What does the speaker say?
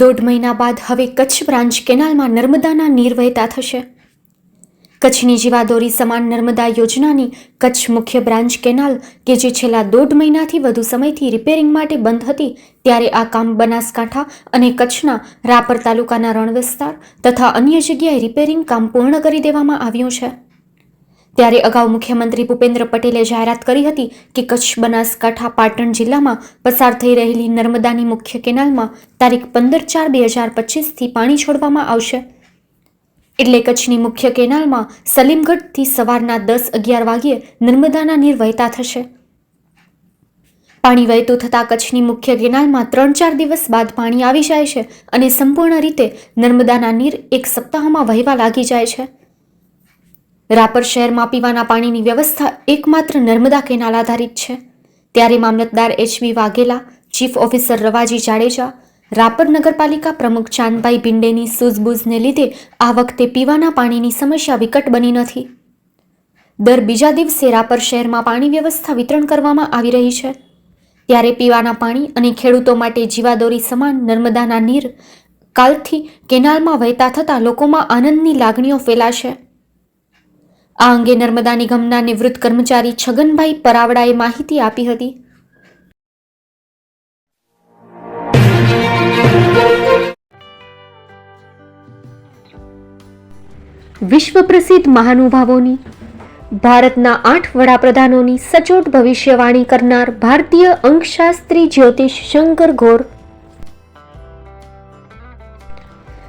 દોઢ મહિના બાદ હવે કચ્છ બ્રાન્ચ કેનાલમાં નર્મદાના નીર વહેતા થશે. કચ્છની જીવાદોરી સમાન નર્મદા યોજનાની કચ્છ મુખ્ય બ્રાન્ચ કેનાલ, કે જે છેલ્લા દોઢ મહિનાથી વધુ સમયથી રિપેરિંગ માટે બંધ હતી, ત્યારે આ કામ બનાસકાંઠા અને કચ્છના રાપર તાલુકાના રણ વિસ્તાર તથા અન્ય જગ્યાએ રિપેરિંગ કામ પૂર્ણ કરી દેવામાં આવ્યું છે. ત્યારે અગાઉ મુખ્યમંત્રી ભૂપેન્દ્ર પટેલે જાહેરાત કરી હતી કે કચ્છ બનાસકાંઠા પાટણ જિલ્લામાં પસાર થઈ રહેલી નર્મદાની મુખ્ય કેનાલમાં તારીખ પંદર ચાર બે હજાર પચીસથી પાણી છોડવામાં આવશે. એટલે કચ્છની મુખ્ય કેનાલમાં સલીમગઢથી સવારના દસ અગિયાર વાગ્યે નર્મદાના નીર વહેતા થશે. પાણી વહેતું થતાં કચ્છની મુખ્ય કેનાલમાં ત્રણ ચાર દિવસ બાદ પાણી આવી જાય છે અને સંપૂર્ણ રીતે નર્મદાના નીર એક સપ્તાહમાં વહેવા લાગી જાય છે. રાપર શહેરમાં પીવાના પાણીની વ્યવસ્થા એકમાત્ર નર્મદા કેનાલ આધારિત છે. ત્યારે મામલતદાર HB Vaghela, chief officer Ravaji Jadeja, Rapar નગરપાલિકા પ્રમુખ ચાંદભાઈ ભિંડેની સૂઝબૂઝને લીધે આ વખતે પીવાના પાણીની સમસ્યા વિકટ બની નથી. દર બીજા દિવસે રાપર શહેરમાં પાણી વ્યવસ્થા વિતરણ કરવામાં આવી રહી છે. ત્યારે પીવાના પાણી અને ખેડૂતો માટે જીવાદોરી સમાન નર્મદાના નીર કાલથી કેનાલમાં વહેતા થતાં લોકોમાં આનંદની લાગણીઓ ફેલાશે. આ અંગે નર્મદા નિગમના નિવૃત્ત કર્મચારી છગનભાઈ પરાવડાએ માહિતી આપી હતી. વિશ્વ પ્રસિદ્ધ મહાનુભાવોની, ભારતના આઠ વડાપ્રધાનોની સચોટ ભવિષ્યવાણી કરનાર ભારતીય અંકશાસ્ત્રી જ્યોતિષ શંકર ઘોર